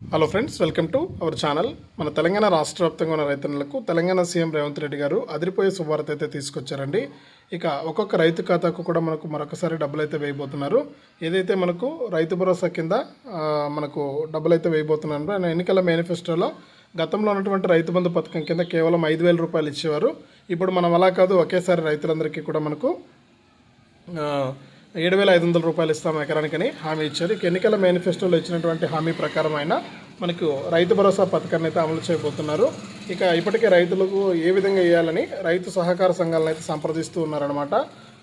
Hello friends welcome to our channel మన తెలంగాణ రాష్ట్ర వ్యాప్తంగా ఉన్న రైతన్నులకు తెలంగాణ సీఎం రేవంత్ రెడ్డి గారు అదిరిపోయే శుభవార్త అయితే తీసుకొచ్చారండి. ఇక ఒక్కొక్క రైతు ఖాతాకు కూడా మనకు మరొకసారి డబ్బులు అయితే వేయబోతున్నారు. ఏదైతే మనకు రైతు భరోసా కింద మనకు డబ్బులు అయితే వేయబోతున్నారు ఆయన ఎన్నికల మేనిఫెస్టోలో గతంలో ఉన్నటువంటి రైతు బంధు పథకం కింద కేవలం ఐదు వేల రూపాయలు ఇచ్చేవారు. ఇప్పుడు మనం అలా కాదు ఒకేసారి రైతులందరికీ కూడా మనకు ఏడు వేల ఐదు వందల రూపాయలు ఇస్తాం ఎకరానికని హామీ ఇచ్చారు. ఇక ఎన్నికల మేనిఫెస్టోలో ఇచ్చినటువంటి హామీ ప్రకారం ఆయన మనకు రైతు భరోసా పథకాన్ని అయితే అమలు చేయబోతున్నారు. ఇక ఇప్పటికే రైతులకు ఏ విధంగా ఇవ్వాలని రైతు సహకార సంఘాలను అయితే సంప్రదిస్తూ ఉన్నారనమాట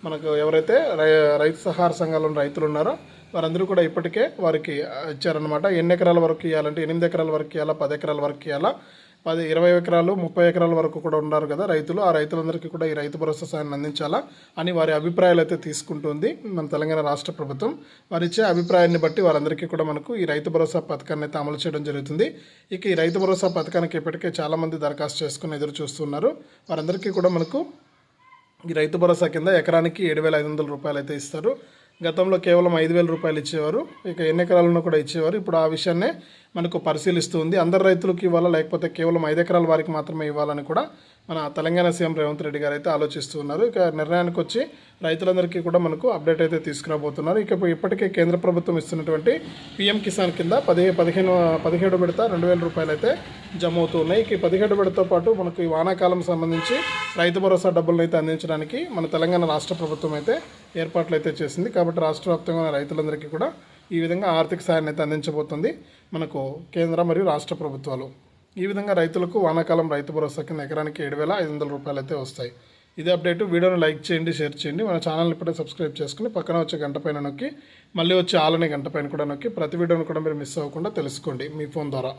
మనకు ఎవరైతే రై రైతు సహకార సంఘాలను రైతులు ఉన్నారో వారందరూ కూడా ఇప్పటికే వారికి ఇచ్చారనమాట ఎన్ని ఎకరాల వరకు ఇవ్వాలంటే ఎనిమిది ఎకరాల వరకు ఇవ్వాలా పది ఎకరాల వరకు ఇవ్వాలా పది ఇరవై ఎకరాలు ముప్పై ఎకరాల వరకు కూడా ఉన్నారు కదా రైతులు. ఆ రైతులందరికీ కూడా ఈ రైతు భరోసా సాయాన్ని అందించాలా అని వారి అభిప్రాయాలు అయితే తీసుకుంటుంది మన తెలంగాణ రాష్ట్ర ప్రభుత్వం. వారు ఇచ్చే అభిప్రాయాన్ని బట్టి వారందరికీ కూడా మనకు ఈ రైతు భరోసా పథకాన్ని అయితే అమలు చేయడం జరుగుతుంది. ఇక ఈ రైతు భరోసా పథకానికి ఇప్పటికే చాలామంది దరఖాస్తు చేసుకుని ఎదురు చూస్తున్నారు. వారందరికీ కూడా మనకు ఈ రైతు భరోసా కింద ఎకరానికి ఏడు వేల ఐదు వందల రూపాయలు అయితే ఇస్తారు. గతంలో కేవలం ఐదు వేల రూపాయలు ఇచ్చేవారు. ఇక ఎన్ని ఎకరాలను కూడా ఇచ్చేవారు. ఇప్పుడు ఆ విషయాన్నే మనకు పరిశీలిస్తూ ఉంది అందరు రైతులకు ఇవ్వాలా? లేకపోతే కేవలం ఐదు ఎకరాల వారికి మాత్రమే ఇవ్వాలని కూడా మన తెలంగాణ సీఎం రేవంత్ రెడ్డి గారు అయితే ఆలోచిస్తూ ఉన్నారు. ఇక నిర్ణయానికి వచ్చి రైతులందరికీ కూడా మనకు అప్డేట్ అయితే తీసుకురాబోతున్నారు. ఇక ఇప్పటికే కేంద్ర ప్రభుత్వం ఇస్తున్నటువంటి పీఎం కిసాన్ కింద పది పదిహేను పదిహేడు విడత రెండు వేల రూపాయలు అయితే జమ అవుతూ ఉన్నాయి. ఇక ఈ పదిహేడు విడతతో పాటు మనకు ఈ వానాకాలం సంబంధించి రైతు భరోసా డబ్బులను అయితే అందించడానికి మన తెలంగాణ రాష్ట్ర ప్రభుత్వం అయితే ఏర్పాట్లు అయితే చేసింది. కాబట్టి రాష్ట్ర వ్యాప్తంగా రైతులందరికీ కూడా ఈ విధంగా ఆర్థిక సాయాన్ని అయితే అందించబోతుంది మనకు కేంద్ర మరియు రాష్ట్ర ప్రభుత్వాలు. ఈ విధంగా రైతులకు వానాకాలం రైతు భరోసా కింద ఎకరానికి ఏడు వేల ఐదు వందల రూపాయలు అయితే వస్తాయి. ఇదే అప్డేట్. వీడియోని లైక్ చేయండి షేర్ చేయండి. మన ఛానల్ ఇప్పుడే సబ్స్క్రైబ్ చేసుకుని పక్కన వచ్చే గంట పైన నొక్కి మళ్ళీ వచ్చే ఆలనే గంట పైన కూడా నొక్కి ప్రతి వీడియోని కూడా మీరు మిస్ అవ్వకుండా తెలుసుకోండి మీ ఫోన్ ద్వారా.